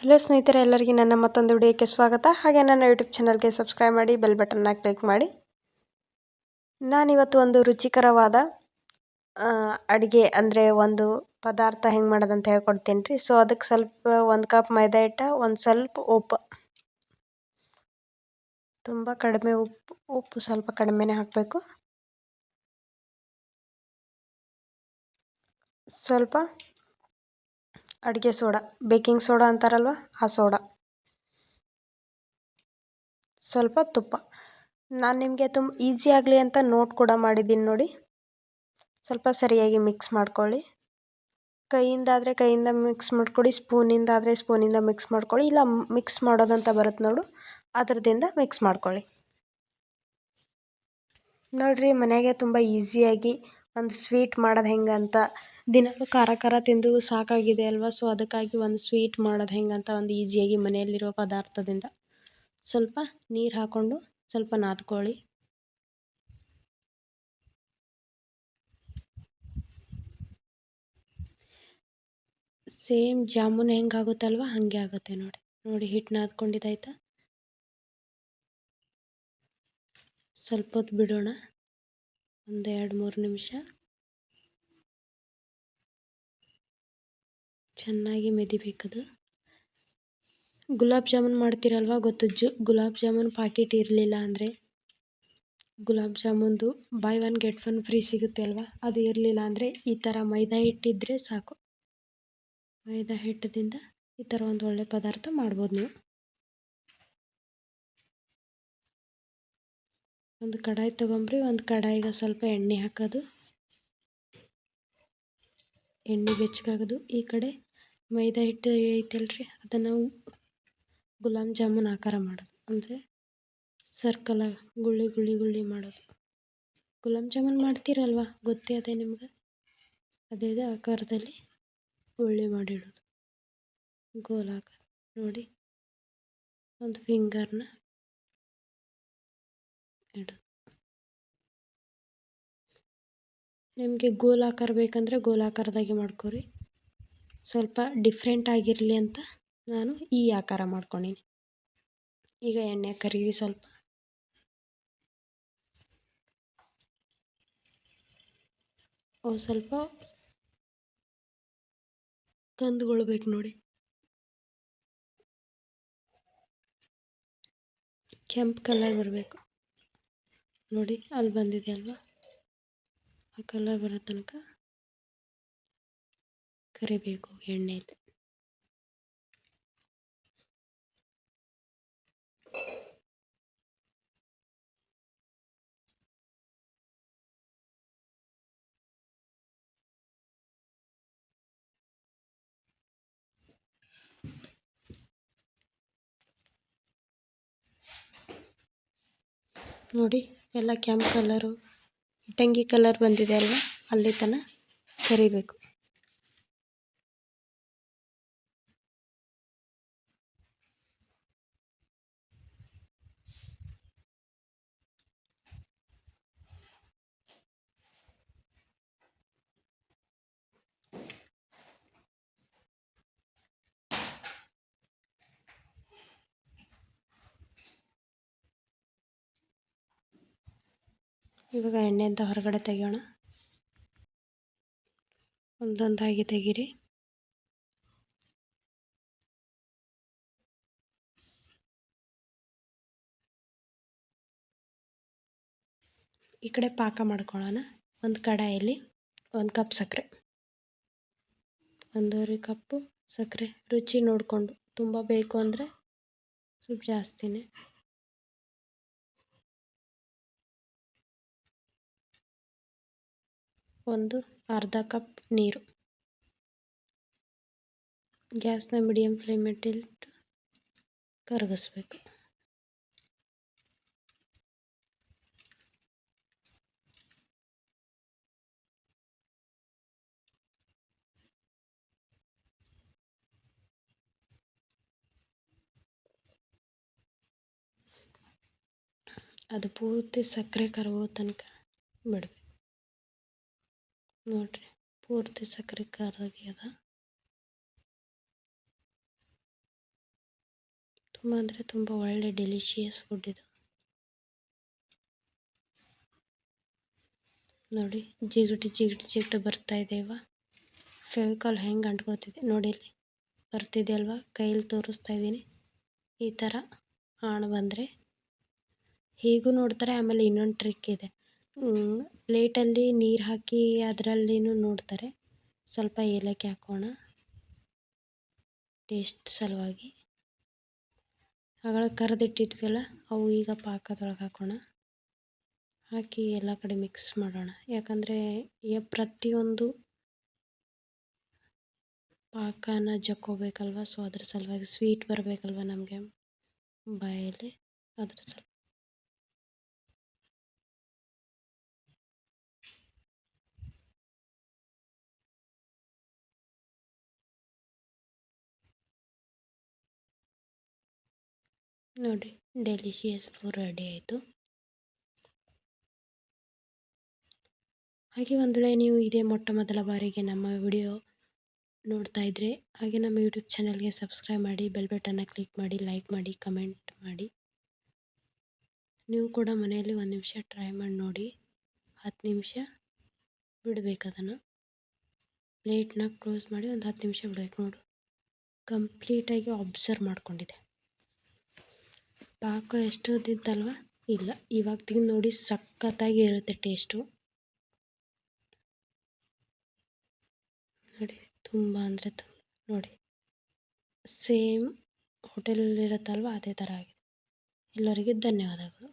Hello ಸ್ನೇಹಿತರೆ, ಎಲ್ಲರಿಗೂ ನನ್ನ ಮತ್ತೊಂದು ವಿಡಿಯೋಕ್ಕೆ ಸ್ವಾಗತ. ಹಾಗೆ ನನ್ನ ಯೂಟ್ಯೂಬ್ ಚಾನಲ್ಗೆ ಸಬ್ಸ್ಕ್ರೈಬ್ ಮಾಡಿ, ಬೆಲ್ ಬಟನ್ನ ಕ್ಲಿಕ್ ಮಾಡಿ. ನಾನಿವತ್ತು ಒಂದು ರುಚಿಕರವಾದ ಅಡುಗೆ ಅಂದರೆ ಒಂದು ಪದಾರ್ಥ ಹೆಂಗೆ ಮಾಡೋದಂತ ಹೇಳ್ಕೊಡ್ತೀನಿ ರೀ. ಸೊ ಅದಕ್ಕೆ ಸ್ವಲ್ಪ ಒಂದು ಕಪ್ ಮೈದಾ ಹಿಟ್ಟ, ಒಂದು ಸ್ವಲ್ಪ ಉಪ್ಪು. ತುಂಬ ಕಡಿಮೆ ಉಪ್ಪು ಉಪ್ಪು ಸ್ವಲ್ಪ ಕಡಿಮೆನೇ ಹಾಕಬೇಕು. ಸ್ವಲ್ಪ ಅಡುಗೆ ಸೋಡಾ. Baking soda ಅಂತಾರಲ್ವ? ಆ ಸೋಡಾ. ಸ್ವಲ್ಪ ತುಪ್ಪ. ನಾನು ನಿಮಗೆ ತುಂಬ ಈಸಿ ಆಗಲಿ ಅಂತ ನೋಟ್ ಕೂಡ ಮಾಡಿದ್ದೀನಿ ನೋಡಿ. ಸ್ವಲ್ಪ ಸರಿಯಾಗಿ ಮಿಕ್ಸ್ ಮಾಡ್ಕೊಳ್ಳಿ. ಕೈಯಿಂದಾದರೆ ಕೈಯಿಂದ ಮಿಕ್ಸ್ ಮಾಡ್ಕೊಡಿ ಸ್ಪೂನಿಂದ ಆದರೆ ಸ್ಪೂನಿಂದ ಮಿಕ್ಸ್ ಮಾಡ್ಕೊಳ್ಳಿ, ಇಲ್ಲ ಮಿಕ್ಸ್ ಮಾಡೋದಂತ ಬರುತ್ತೆ ನೋಡು. ಅದರದಿಂದ ಮಿಕ್ಸ್ ಮಾಡ್ಕೊಳ್ಳಿ. ನೋಡಿರಿ ಮನೆಗೆ ತುಂಬ ಈಸಿಯಾಗಿ ಒಂದು ಸ್ವೀಟ್ ಮಾಡೋದು ಹೆಂಗಂತ. ದಿನವೂ ಖಾರ ಖಾರ ತಿಂದು ಸಾಕಾಗಿದೆ ಅಲ್ವಾ? ಸೊ ಅದಕ್ಕಾಗಿ ಒಂದು ಸ್ವೀಟ್ ಮಾಡೋದು ಹೆಂಗೆ ಅಂತ ಒಂದು ಈಸಿಯಾಗಿ ಮನೆಯಲ್ಲಿರೋ ಪದಾರ್ಥದಿಂದ. ಸ್ವಲ್ಪ ನೀರು ಹಾಕ್ಕೊಂಡು ಸ್ವಲ್ಪ ನಾದ್ಕೊಳ್ಳಿ. ಸೇಮ್ ಜಾಮೂನ್ ಹೆಂಗೆ ಆಗುತ್ತಲ್ವ? ಹಾಗೆ ಆಗುತ್ತೆ ನೋಡಿ. ನೋಡಿ ಹಿಟ್ಟು ನಾದ್ಕೊಂಡಿದ್ದಾಯ್ತಾ? ಸ್ವಲ್ಪ ಹೊತ್ತು ಬಿಡೋಣ. ಒಂದು ಎರಡು ಮೂರು ನಿಮಿಷ. ಚೆನ್ನಾಗಿ ಅದು ಗುಲಾಬ್ ಜಾಮೂನ್ ಮಾಡ್ತೀರಲ್ವ ಗೊತ್ತು ಜು ಗುಲಾಬ್ ಜಾಮೂನ್ ಪಾಕಿಟ್ ಇರಲಿಲ್ಲ ಅಂದರೆ? Gulab ಜಾಮೂನ್ದು buy one get one free ಸಿಗುತ್ತೆ ಅಲ್ವಾ? ಅದು ಇರಲಿಲ್ಲ ಅಂದರೆ ಈ ಥರ ಮೈದಾ ಹಿಟ್ಟಿದ್ದರೆ ಸಾಕು. ಮೈದಾ ಹಿಟ್ಟದಿಂದ ಈ ಥರ ಒಂದು ಒಳ್ಳೆ ಪದಾರ್ಥ ಮಾಡ್ಬೋದು ನೀವು. ಒಂದು ಕಡಾಯಿ ತೊಗೊಂಬ್ರಿ, ಒಂದು ಕಡಾಯಿಗೆ ಸ್ವಲ್ಪ ಎಣ್ಣೆ ಹಾಕೋದು. ಎಣ್ಣೆ ಬೆಚ್ಚಗಾಗೋದು. ಈ ಕಡೆ ಮೈದಾ ಹಿಟ್ಟು ಐತಲ್ರಿ? ಅದನ್ನು ಗುಲಾಬ್ ಜಾಮೂನ್ ಆಕಾರ ಮಾಡೋದು. ಅಂದರೆ ಸರ್ಕಲ ಗುಳ್ಳಿ ಗುಳ್ಳಿ ಗುಳ್ಳಿ ಮಾಡೋದು. ಗುಲಾಬ್ ಜಾಮೂನ್ ಮಾಡ್ತೀರಲ್ವ? ಗೊತ್ತೇ ಅದೇ ನಿಮ್ಗೆ? ಅದೇ ಆಕಾರದಲ್ಲಿ ಗುಳ್ಳಿ ಮಾಡಿಡೋದು. ಗೋಲಾಕಾರ ನೋಡಿ. ಒಂದು ಫಿಂಗರ್ನ ಇಡೋದು ನಿಮಗೆ ಗೋಲಾಕಾರ ಬೇಕಂದರೆ ಗೋಲಾಕಾರದಾಗೆ ಮಾಡ್ಕೊರಿ. ಸ್ವಲ್ಪ ಡಿಫ್ರೆಂಟ್ ಆಗಿರಲಿ ಅಂತ ನಾನು ಈ ಆಕಾರ ಮಾಡ್ಕೊಂಡೀನಿ. ಈಗ ಎಣ್ಣೆ ಕರೀರಿ ಸ್ವಲ್ಪ. ಅವು ಸ್ವಲ್ಪ ಕಂದುಗೊಳ್ಬೇಕು ನೋಡಿ. ಕೆಂಪು ಕಲರ್ ಬರಬೇಕು. ನೋಡಿ, ಅಲ್ಲಿ ಬಂದಿದೆ ಅಲ್ವಾ? ಆ ಕಲರ್ ಬರೋ ತನಕ ಕರಿಬೇಕು ಎಣ್ಣೆದು. ನೋಡಿ ಎಲ್ಲ ಕೆಂಪು ಕಲರು ಇಟ್ಟಂಗಿ ಕಲರ್ ಬಂದಿದೆ ಅಲ್ವಾ? ಅಲ್ಲಿ ತನಕ ಕರಿಬೇಕು. ಇವಾಗ ಎಣ್ಣೆಯಿಂದ ಹೊರಗಡೆ ತೆಗೆಯೋಣ. ಒಂದೊಂದಾಗಿ ತೆಗೀರಿ. ಈ ಕಡೆ ಪಾಕ ಮಾಡ್ಕೊಳ್ಳೋಣ. ಒಂದು ಕಡಾಯಲ್ಲಿ ಒಂದು ಕಪ್ ಸಕ್ಕರೆ. ಒಂದೂವರೆ ಕಪ್ಪು ಸಕ್ಕರೆ. ರುಚಿ ನೋಡಿಕೊಂಡು. ತುಂಬ ಬೇಕು ಅಂದರೆ ಸ್ವಲ್ಪ ಜಾಸ್ತಿನೇ. ಒಂದು ಅರ್ಧ ಕಪ್ ನೀರು. ಗ್ಯಾಸ್ನ ಮೀಡಿಯಮ್ ಫ್ಲೇಮಿಟ್ಟಿಟ್ಟು ಕರಗಿಸ್ಬೇಕು. ಅದು ಪೂರ್ತಿ ಸಕ್ಕರೆ ಕರಗೋ ತನಕ ಬಿಡಬೇಕು. ನೋಡಿರಿ, ಪೂರ್ತಿ ಸಕ್ಕರೆ ಕರಗ್ಯದ ತುಂಬ ಅಂದರೆ ತುಂಬ ಒಳ್ಳೆ ಡೆಲಿಷಿಯಸ್ ಫುಡ್ ಇದು. ನೋಡಿ, ಜಿಗಿಟು ಜಿಗಿಟು ಜಿಗಿಟು ಬರ್ತಾ ಇದೆಯಲ್ವ ಫೆವಿಕಾಲ್ ಹೆಂಗೆ ಅಂಟ್ಕೋತಿದೆ ನೋಡಿ ಇಲ್ಲಿ ಬರ್ತಿದೆ ಅಲ್ವಾ? ಕೈಯಲ್ಲಿ ತೋರಿಸ್ತಾ ಇದ್ದೀನಿ. ಈ ಥರ ಹಾಣು ಬಂದರೆ. ಹೀಗೂ ನೋಡ್ತಾರೆ, ಆಮೇಲೆ ಇನ್ನೊಂದು ಟ್ರಿಕ್ ಇದೆ. ಪ್ಲೇಟಲ್ಲಿ ನೀರು ಹಾಕಿ ಅದರಲ್ಲಿನೂ ನೋಡ್ತಾರೆ. ಸ್ವಲ್ಪ ಏಲಕ್ಕಿ ಹಾಕೋಣ. ಟೇಸ್ಟ್ ಸಲುವಾಗಿ. ಆಗಳ ಕರೆದಿಟ್ಟಿದ್ವಲ್ಲ ಅವು ಈಗ ಪಾಕದೊಳಗೆ ಹಾಕೋಣ. ಹಾಕಿ ಎಲ್ಲ ಕಡೆ ಮಿಕ್ಸ್ ಮಾಡೋಣ. ಯಾಕಂದರೆ ಪ್ರತಿಯೊಂದು ಪಾಕನ ಜಕ್ಕೋಬೇಕಲ್ವ? ಸೊ ಅದ್ರ ಸಲುವಾಗಿ ಸ್ವೀಟ್ ಬರಬೇಕಲ್ವ ನಮಗೆ? ಬಾಯಲ್ಲಿ ಅದ್ರ ಸಲ ನೋಡಿ ಡೆಲಿಷಿಯಸ್ ಫುಡ್ ರೆಡಿ ಆಯಿತು. ಹಾಗೆ ಒಂದು ವೇಳೆ ನೀವು ಇದೇ ಮೊಟ್ಟ ಮೊದಲ ಬಾರಿಗೆ ನಮ್ಮ ವಿಡಿಯೋ ನೋಡ್ತಾ ಇದ್ರೆ, ಹಾಗೆ ನಮ್ಮ ಯೂಟ್ಯೂಬ್ ಚಾನಲ್ಗೆ ಸಬ್ಸ್ಕ್ರೈಬ್ ಮಾಡಿ ಬೆಲ್ ಬಟನ್ನ ಕ್ಲಿಕ್ ಮಾಡಿ ಲೈಕ್ ಮಾಡಿ ಕಮೆಂಟ್ ಮಾಡಿ. ನೀವು ಕೂಡ ಮನೆಯಲ್ಲಿ ಒಂದು ನಿಮಿಷ ಟ್ರೈ ಮಾಡಿ ನೋಡಿ, ಹತ್ತು ನಿಮಿಷ ಬಿಡಬೇಕು ಅದನ್ನು. ಪ್ಲೇಟ್ನ ಕ್ಲೋಸ್ ಮಾಡಿ ಒಂದು ಹತ್ತು ನಿಮಿಷ ಬಿಡಬೇಕು ನೋಡು. ಕಂಪ್ಲೀಟಾಗಿ ಅಬ್ಸರ್ವ್ ಮಾಡ್ಕೊಂಡಿದೆ ಪಾಕ ಎಷ್ಟು ಇದ್ದಿತ್ತಲ್ವ? ಇಲ್ಲ. ಇವಾಗ ತಿಂದು ನೋಡಿ ಸಖತ್ತಾಗಿ ಇರುತ್ತೆ ಟೇಸ್ಟು ನೋಡಿ, ತುಂಬ ಅಂದರೆ ತುಂಬ. ನೋಡಿ ಸೇಮ್ ಹೋಟೆಲಲ್ಲಿರುತ್ತಲ್ವ ಅದೇ ಥರ ಆಗಿದೆ. ಎಲ್ಲರಿಗೆ ಧನ್ಯವಾದಗಳು.